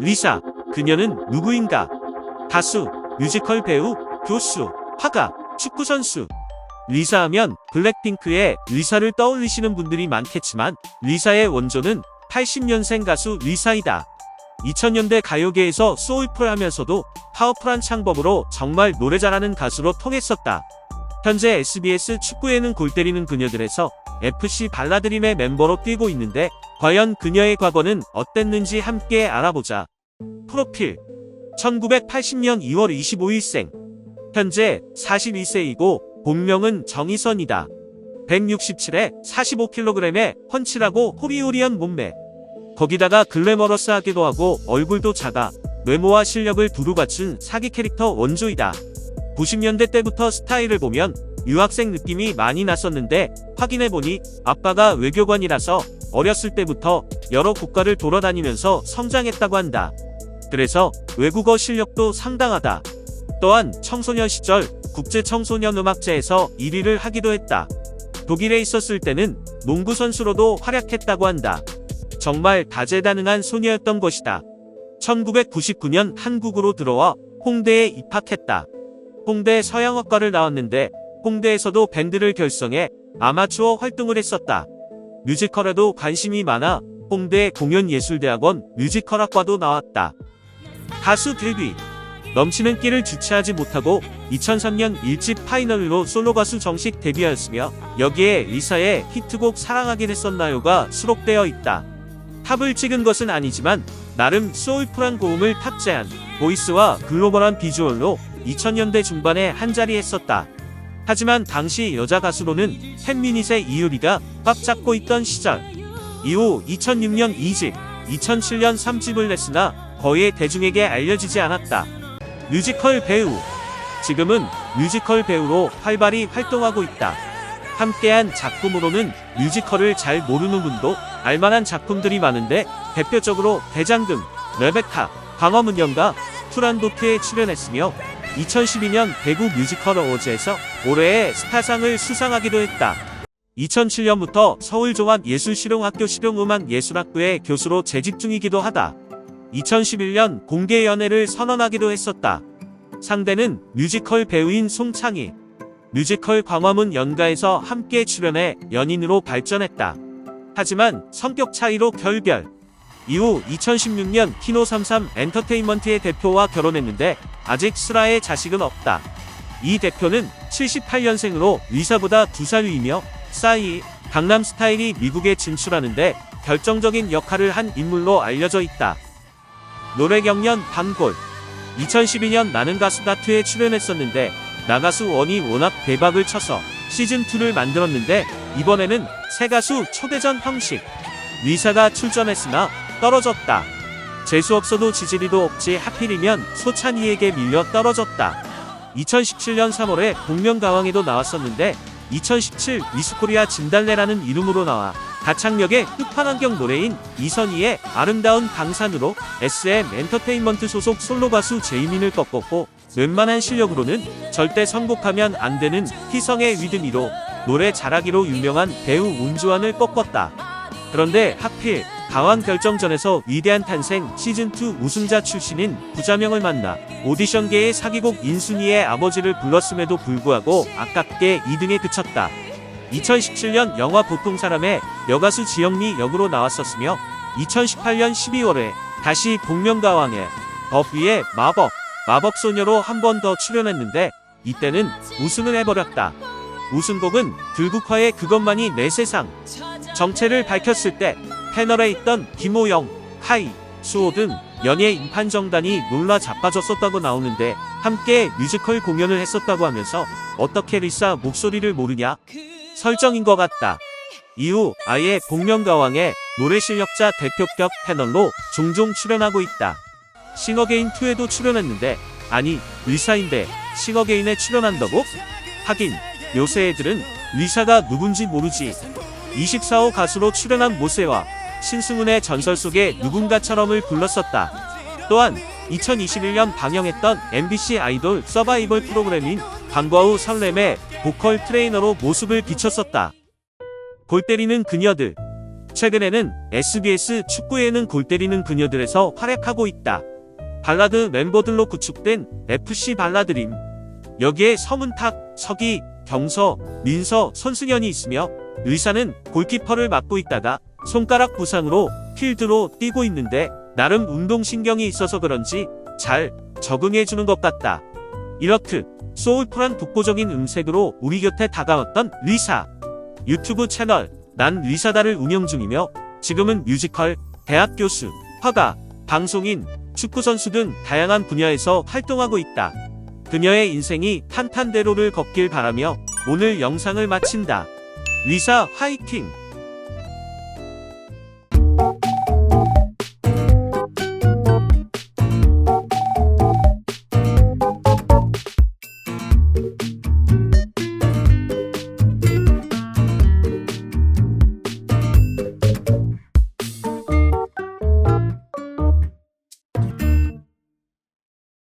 리사. 그녀는 누구인가? 가수, 뮤지컬 배우, 교수, 화가, 축구선수. 리사 하면 블랙핑크의 리사를 떠올리시는 분들이 많겠지만 리사의 원조는 80년생 가수 리사이다. 2000년대 가요계에서 소울풀 하면서도 파워풀한 창법으로 정말 노래 잘하는 가수로 통했었다. 현재 SBS 축구에는 골 때리는 그녀들에서 FC 발라드림의 멤버로 뛰고 있는데 과연 그녀의 과거는 어땠는지 함께 알아보자. 프로필 1980년 2월 25일생 현재 42세이고 본명은 정희선이다. 167에 45kg의 펀치라고 호리호리한 몸매. 거기다가 글래머러스하기도 하고 얼굴도 작아 외모와 실력을 두루 갖춘 사기 캐릭터 원조이다. 90년대 때부터 스타일을 보면 유학생 느낌이 많이 났었는데 확인해보니 아빠가 외교관이라서 어렸을 때부터 여러 국가를 돌아다니면서 성장했다고 한다. 그래서 외국어 실력도 상당하다. 또한 청소년 시절 국제 청소년 음악제에서 1위를 하기도 했다. 독일에 있었을 때는 농구 선수로도 활약했다고 한다. 정말 다재다능한 소녀였던 것이다. 1999년 한국으로 들어와 홍대에 입학했다. 홍대 서양학과를 나왔는데 홍대에서도 밴드를 결성해 아마추어 활동을 했었다. 뮤지컬에도 관심이 많아 홍대 공연예술대학원 뮤지컬학과도 나왔다. 가수 데뷔 넘치는 끼를 주체하지 못하고 2003년 1집 파이널로 솔로 가수 정식 데뷔하였으며 여기에 리사의 히트곡 사랑하긴 했었나요가 수록되어 있다. 탑을 찍은 것은 아니지만 나름 소울풀한 고음을 탑재한 보이스와 글로벌한 비주얼로 2000년대 중반에 한자리 했었다. 하지만 당시 여자 가수로는 팬미닛의 이유리가 꽉 잡고 있던 시절. 이후 2006년 2집, 2007년 3집을 냈으나 거의 대중에게 알려지지 않았다. 뮤지컬 배우. 지금은 뮤지컬 배우로 활발히 활동하고 있다. 함께한 작품으로는 뮤지컬을 잘 모르는 분도 알만한 작품들이 많은데 대표적으로 대장금, 레베카, 광화문연가, 투란도트에 출연했으며 2012년 대구 뮤지컬 어워즈에서 올해의 스타상을 수상하기도 했다. 2007년부터 서울종합예술실용학교 실용음악예술학부의 교수로 재직 중이기도 하다. 2011년 공개 연애를 선언하기도 했었다. 상대는 뮤지컬 배우인 송창희. 뮤지컬 광화문 연가에서 함께 출연해 연인으로 발전했다. 하지만 성격 차이로 결별. 이후 2016년 키노33 엔터테인먼트의 대표와 결혼했는데 아직 슬아의 자식은 없다. 이 대표는 78년생으로 리사보다 2살 위이며 싸이 강남 스타일이 미국에 진출하는데 결정적인 역할을 한 인물로 알려져 있다. 노래 경연 반골 2012년 나는 가수다 2에 출연했었는데 나가수 원이 워낙 대박을 쳐서 시즌2를 만들었는데 이번에는 새 가수 초대전 형식 리사가 출전했으나 떨어졌다. 재수 없어도 지지리도 없지 하필이면 소찬이에게 밀려 떨어졌다. 2017년 3월에 복면가왕에도 나왔었는데 2017 미스코리아 진달래라는 이름으로 나와 가창력의 끝판왕경 노래인 이선희의 아름다운 강산으로 SM 엔터테인먼트 소속 솔로 가수 제이민을 꺾었고 웬만한 실력으로는 절대 선곡하면 안 되는 희성의 위드미로 노래 잘하기로 유명한 배우 운주환을 꺾었다. 그런데 하필 강왕 결정전에서 위대한 탄생 시즌2 우승자 출신인 부자명을 만나 오디션계의 사기곡 인순이의 아버지를 불렀음에도 불구하고 아깝게 2등에 그쳤다. 2017년 영화 보통 사람의 여가수 지영미 역으로 나왔었으며 2018년 12월에 다시 복면가왕에 더비의 마법, 마법소녀로 한 번 더 출연했는데 이때는 우승을 해버렸다. 우승곡은 들국화의 그것만이 내 세상. 정체를 밝혔을 때 패널에 있던 김호영, 하이, 수호 등 연예 인판정단이 놀라 자빠졌었다고 나오는데 함께 뮤지컬 공연을 했었다고 하면서 어떻게 리사 목소리를 모르냐? 설정인 것 같다. 이후 아예 복면가왕의 노래 실력자 대표격 패널로 종종 출연하고 있다. 싱어게인 2에도 출연했는데 아니 리사인데 싱어게인에 출연한다고? 하긴 요새 애들은 리사가 누군지 모르지. 24호 가수로 출연한 모세와 신승훈의 전설 속의 누군가처럼을 불렀었다. 또한 2021년 방영했던 MBC 아이돌 서바이벌 프로그램인 방과 후 설렘의 보컬 트레이너로 모습을 비췄었다. 골 때리는 그녀들. 최근에는 SBS 축구에는 골 때리는 그녀들에서 활약하고 있다. 발라드 멤버들로 구축된 FC 발라드림. 여기에 서문탁, 서기, 경서, 민서, 손승연이 있으며 의사는 골키퍼를 맡고 있다가 손가락 부상으로 필드로 뛰고 있는데 나름 운동신경이 있어서 그런지 잘 적응해주는 것 같다. 이렇듯 소울풀한 독보적인 음색으로 우리 곁에 다가왔던 리사. 유튜브 채널 난 리사다를 운영 중이며 지금은 뮤지컬, 대학 교수, 화가, 방송인, 축구선수 등 다양한 분야에서 활동하고 있다. 그녀의 인생이 탄탄대로를 걷길 바라며 오늘 영상을 마친다. 리사 화이팅!